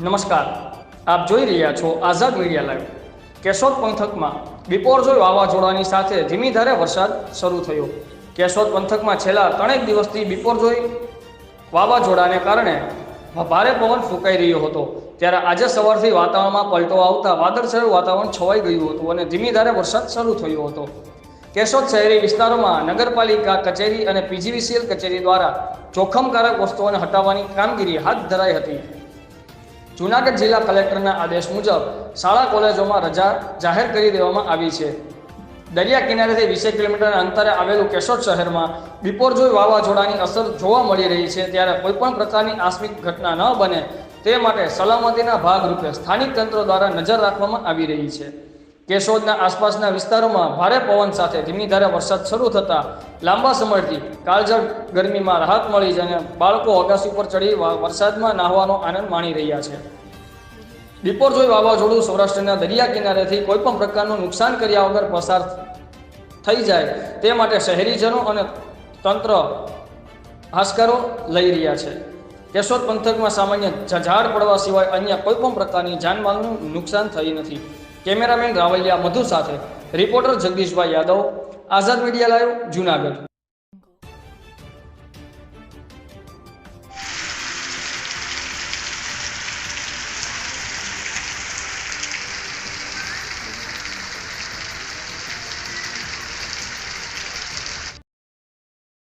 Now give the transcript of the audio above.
નમસ્કાર. આપ જોઈ રહ્યા છો આઝાદ મીડિયા લાઈવ. કેશોદ પંથકમાં બિપોરજોય વાવાઝોડાની સાથે ધીમી ધારે વરસાદ શરૂ થયો. કેશોદ પંથકમાં છેલ્લા ત્રણેક દિવસથી બિપોરજોય વાવાઝોડાને કારણે ભારે પવન ફૂંકાઈ રહ્યો હતો. ત્યારે આજે સવારથી વાતાવરણમાં પલટો આવતા વાદળછાયું વાતાવરણ છવાઈ ગયું હતું અને ધીમી ધારે વરસાદ શરૂ થયો હતો. કેશોદ શહેરી વિસ્તારોમાં નગરપાલિકા કચેરી અને પીજીવીસીએલ કચેરી દ્વારા જોખમકારક વસ્તુઓને હટાવવાની કામગીરી હાથ ધરાઈ હતી. જૂનાગઢ જિલ્લા કલેક્ટરના આદેશ મુજબ શાળા કોલેજોમાં રજા જાહેર કરી દેવામાં આવી છે. દરિયા કિનારેથી વીસેક કિલોમીટરના અંતરે આવેલું કેશોદ શહેરમાં બિપોરજોઈ વાવાઝોડાની અસર જોવા મળી રહી છે ત્યારે કોઈપણ પ્રકારની આસ્મિક ઘટના ન બને તે માટે સલામતીના ભાગરૂપે સ્થાનિક તંત્ર દ્વારા નજર રાખવામાં આવી રહી છે. કેશોદના આસપાસના વિસ્તારોમાં ભારે પવન સાથે ધીમી ધારે વરસાદ શરૂ થતાં લાંબા સમયથી કાળઝાળ ગરમીમાં રાહત મળી છે અને બાળકો અગાસી ઉપર ચડી વરસાદમાં નાહવાનો આનંદ માણી રહ્યા છે. બિપોરજોય વાવાઝોડું સૌરાષ્ટ્રના દરિયા કિનારેથી કોઈપણ પ્રકારનું નુકસાન કર્યા વગર પસાર થઈ જાય તે માટે શહેરીજનો અને તંત્ર હાશકારો લઈ રહ્યા છે. કેશોદ પંથકમાં સામાન્ય ઝાડ પડવા સિવાય અન્ય કોઈપણ પ્રકારની જાનમાલનું નુકસાન થઈ નથી. કેમેરામેન રાવલિયા મધુ સાથે reporter Jagdishbhai Yadav Azad media live Junagadh.